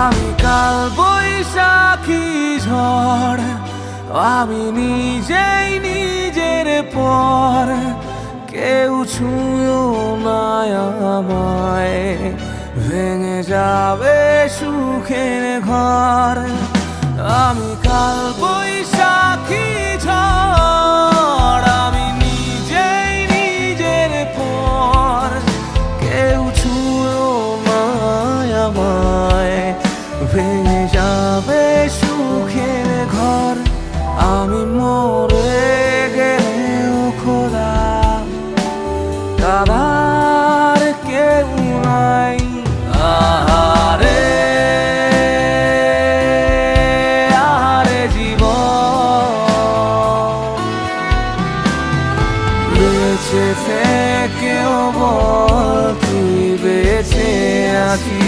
আমি কাল বৈশাখী ঝড়, আমি নিজেই নিজের পর, কেউ ছুঁয়ো না ভেঙে যাবে সুখের ঘর, আমি কাল বৈশাখী বেঁচে থেকেও বল তুই বেঁচে আছি।